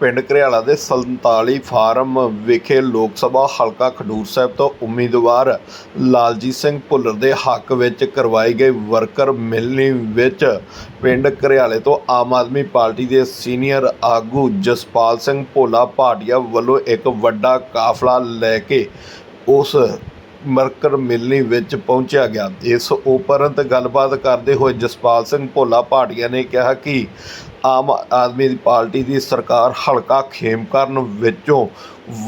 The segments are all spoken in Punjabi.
ਪਿੰਡ ਘਰਿਆਲਾ ਦੇ 47 ਫਾਰਮ ਵਿਖੇ ਲੋਕ ਸਭਾ ਹਲਕਾ ਖਡੂਰ ਸਾਹਿਬ ਤੋਂ ਉਮੀਦਵਾਰ ਲਾਲਜੀਤ ਸਿੰਘ ਭੁੱਲਰ ਦੇ ਹੱਕ ਵਿੱਚ ਕਰਵਾਈ ਗਈ ਵਰਕਰ ਮਿਲਣੀ ਵਿੱਚ ਪਿੰਡ ਘਰਿਆਲੇ ਤੋਂ ਆਮ ਆਦਮੀ ਪਾਰਟੀ ਦੇ ਸੀਨੀਅਰ ਆਗੂ ਜਸਪਾਲ ਸਿੰਘ ਭੋਲਾ ਭਾਟੀਆ ਵੱਲੋਂ ਇੱਕ ਵੱਡਾ ਕਾਫਲਾ ਲੈ ਕੇ ਉਸ ਮਰਕਰ ਮਿਲਣੀ ਵਿੱਚ ਪਹੁੰਚਿਆ ਗਿਆ। ਇਸ ਉਪਰੰਤ ਗੱਲਬਾਤ ਕਰਦੇ ਹੋਏ ਜਸਪਾਲ ਸਿੰਘ ਭੋਲਾ ਭਾਟੀਆ ਨੇ ਕਿਹਾ ਕਿ ਆਮ ਆਦਮੀ ਪਾਰਟੀ ਦੀ ਸਰਕਾਰ ਹਲਕਾ ਖੇਮਕਰਨ ਵਿੱਚੋਂ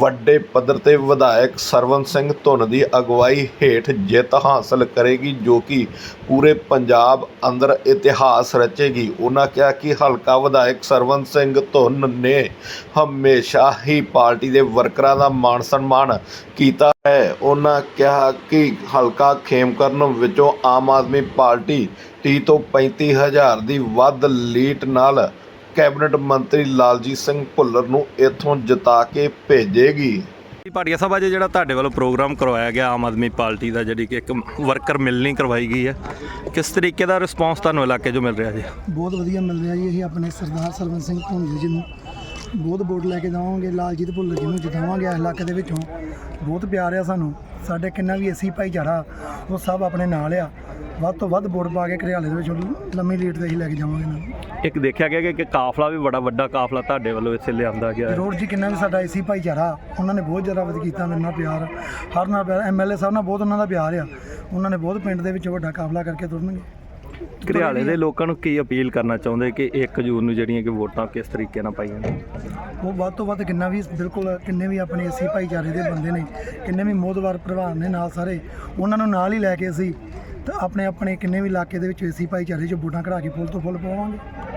ਵੱਡੇ ਪੱਧਰ ਤੇ ਵਿਧਾਇਕ ਸਰਵਨ ਸਿੰਘ ਧੁੰਨ ਦੀ ਅਗਵਾਈ ਹੇਠ ਜਿੱਤ ਹਾਸਲ ਕਰੇਗੀ, ਜੋ ਕਿ ਪੂਰੇ ਪੰਜਾਬ ਅੰਦਰ ਇਤਿਹਾਸ ਰਚੇਗੀ। ਉਹਨਾਂ ਕਿਹਾ ਕਿ ਹਲਕਾ ਵਿਧਾਇਕ ਸਰਵਨ ਸਿੰਘ ਧੁੰਨ ਨੇ ਹਮੇਸ਼ਾ ਹੀ ਪਾਰਟੀ ਦੇ ਵਰਕਰਾਂ ਦਾ ਮਾਣ ਸਨਮਾਨ ਕੀਤਾ ਹੈ। ਉਹਨਾਂ ਕਿਹਾ ਕਿ ਹਲਕਾ ਖੇਮਕਰਨ ਵਿੱਚੋਂ ਆਮ ਆਦਮੀ ਪਾਰਟੀ 30 ਤੋਂ 35 ਹਜ਼ਾਰ ਦੀ ਵੱਧ ਲੀਡ ਨਾਲ ਕੈਬਨਿਟ ਮੰਤਰੀ ਲਾਲਜੀਤ ਸਿੰਘ ਭੁੱਲਰ ਨੂੰ ਇੱਥੋਂ ਜਿਤਾ ਕੇ ਭੇਜੇਗੀ। ਜੀ ਭਾਟੀਆ ਸਾਹਿਬ ਅੱਜ ਜਿਹੜਾ ਤੁਹਾਡੇ ਵੱਲੋਂ ਪ੍ਰੋਗਰਾਮ ਕਰਵਾਇਆ ਗਿਆ ਆਮ ਆਦਮੀ ਪਾਰਟੀ ਦਾ ਜਿਹੜੀ ਕਿ ਇੱਕ ਵਰਕਰ ਮਿਲਣੀ ਕਰਵਾਈ ਗਈ ਹੈ ਕਿਸ ਤਰੀਕੇ ਦਾ ਰਿਸਪੌਂਸ ਤੁਹਾਨੂੰ ਇਲਾਕੇ 'ਚੋਂ ਮਿਲ ਰਿਹਾ ਜੀ? ਬਹੁਤ ਵਧੀਆ ਮਿਲ ਰਿਹਾ ਜੀ ਅਸੀਂ ਆਪਣੇ ਸਰਦਾਰ ਸਰਵਨ ਸਿੰਘ ਧੁੰਦ ਜੀ ਨੂੰ ਬਹੁਤ ਵੋਟ ਲੈ ਕੇ ਜਾਵਾਂਗੇ ਲਾਲਜੀਤ ਭੁੱਲਰ ਜੀ ਨੂੰ ਜਿਤਾਵਾਂਗੇ ਇਸ ਇਲਾਕੇ ਦੇ ਵਿੱਚੋਂ। ਬਹੁਤ ਪਿਆਰ ਆ ਸਾਨੂੰ ਸਾਡੇ ਕਿੰਨਾ ਵੀ ਅਸੀਂ ਭਾਈਚਾਰਾ ਉਹ ਸਭ ਆਪਣੇ ਨਾਲ ਆ। ਵੱਧ ਤੋਂ ਵੱਧ ਵੋਟ ਪਾ ਕੇ ਘਰਿਆਲੇ ਦੇ ਵਿੱਚ ਲੰਮੀ ਲੀਡ ਤੇ ਅਸੀਂ ਲੈ ਕੇ ਜਾਵਾਂਗੇ ਨੂੰ। ਇੱਕ ਦੇਖਿਆ ਗਿਆ ਕਿ ਕਾਫਲਾ ਵੀ ਬੜਾ ਵੱਡਾ ਕਾਫਲਾ ਤੁਹਾਡੇ ਵੱਲੋਂ ਇੱਥੇ ਲਿਆਂਦਾ ਗਿਆ ਹੈ। ਜ਼ਰੂਰ ਜੀ ਕਿੰਨਾ ਵੀ ਸਾਡਾ ਏਸੀ ਭਾਈਚਾਰਾ ਉਹਨਾਂ ਨੇ ਬਹੁਤ ਜ਼ਿਆਦਾ ਵਧ ਕੀਤਾ ਮੇਰੇ ਨਾਲ ਪਿਆਰ। ਹਰ ਨਾਲ ਪਿਆਰ ਐਮਐਲਏ ਸਾਹਿਬ ਨਾਲ ਬਹੁਤ ਉਹਨਾਂ ਦਾ ਪਿਆਰ ਆ। ਉਹਨਾਂ ਨੇ ਬਹੁਤ ਪਿੰਡ ਦੇ ਵਿੱਚ ਵੱਡਾ ਕਾਫਲਾ ਕਰਕੇ ਤੁਰਨਗੇ। ਘਰਿਆਲੇ ਦੇ ਲੋਕਾਂ ਨੂੰ ਕੀ ਅਪੀਲ ਕਰਨਾ ਚਾਹੁੰਦੇ ਕਿ 1 ਜੂਨ ਨੂੰ ਜਿਹੜੀਆਂ ਕਿ ਵੋਟਾਂ ਕਿਸ ਤਰੀਕੇ ਨਾਲ ਪਾਈਆਂ ਨੇ ਉਹ ਵੱਧ ਤੋਂ ਵੱਧ ਕਿੰਨਾ ਵੀ ਬਿਲਕੁਲ ਕਿੰਨੇ ਵੀ ਆਪਣੇ ਅਸੀਂ ਭਾਈਚਾਰੇ ਦੇ ਬੰਦੇ ਨੇ ਕਿੰਨੇ ਵੀ ਮੋਦਵਾਰ ਪ੍ਰਭਾਵ ਨੇ ਨਾਲ ਸਾਰੇ ਉਹਨਾਂ ਨੂੰ ਨਾਲ ਹੀ ਲੈ ਕੇ ਅਸੀਂ ਤਾਂ ਆਪਣੇ ਆਪਣੇ ਕਿੰਨੇ ਵੀ ਇਲਾਕੇ ਦੇ ਵਿੱਚ ਅਸੀਂ ਭਾਈਚਾਰੇ 'ਚ ਵੋਟਾਂ ਕਢਾ ਕੇ ਫੁੱਲ ਤੋਂ ਫੁੱਲ ਪਾਵਾਂਗੇ